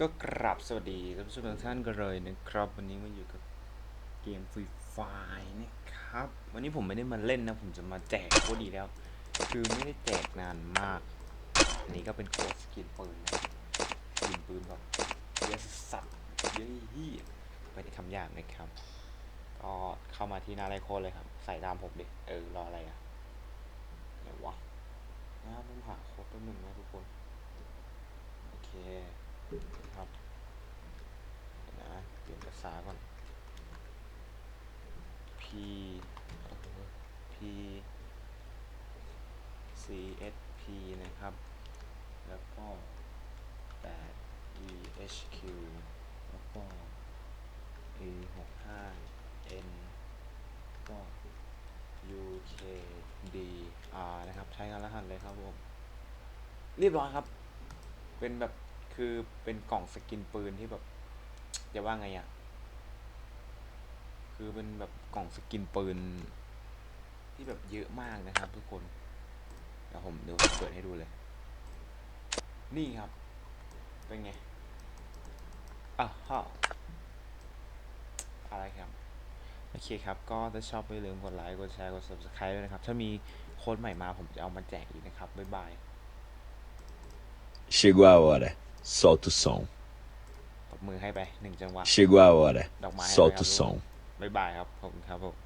ก็กราบสวัสดีท่านผู้ชมทุกท่านกันเลยนะครับ วันนี้มาอยู่กับเกมฟรีไฟนะครับ วันนี้ผมไม่ได้มาเล่นนะ ผมจะมาแจกโคดีแล้ว คือไม่ได้แจกนานมาก อันนี้ก็เป็นโค้ดสกินปืนนะสกินปืนแบบเยอะสัตว์เยอะเฮียไม่ได้คำหยาบนะครับ ก็เข้ามาที่หน้าไลโคเลยครับ ใส่ตามผมดิเออรออะไรอะไหนวะนะผมหาโค้ดตัวหนึ่งนะทุกคน โอเค ครับเดี๋ยวนะเปลี่ยนภา ษาก่อน P P C S P นะครับ แล้วก็8 E H Q แล้วก็ E 6 5 N ก็ U K D R นะครับ ใช้งานรหัสเลยครับผม เรียบร้อยครับ เป็นแบบคือเป็นกล่องสกินปืนที่แบบจะว่าไงอะ่ะ คือเป็นแบบกล่องสกินปืน ที่แบบเยอะมากนะครับ ทุกคนเดี๋ยวผมเดี๋ยวผมเปิดให้ดูเลย นี่ครับ เป็นไงอ้าวฮ่าอะไรครับ โอเคครับ ก็ถ้าชอบไม่ลืมกดไลค์ กดแชร์ กด subscribe ด้วยนะครับ ถ้ามีโค้ดใหม่มาผมจะเอามาแจกอีกนะครับ บ๊ายบาย Chegou a hora. Solta o som. ตบมือให้ไปหนึ่งจังหวะ Chegou a hora. Dá uma Solta o régua. som. บ๊ายบายครับ ขอบคุณครับผม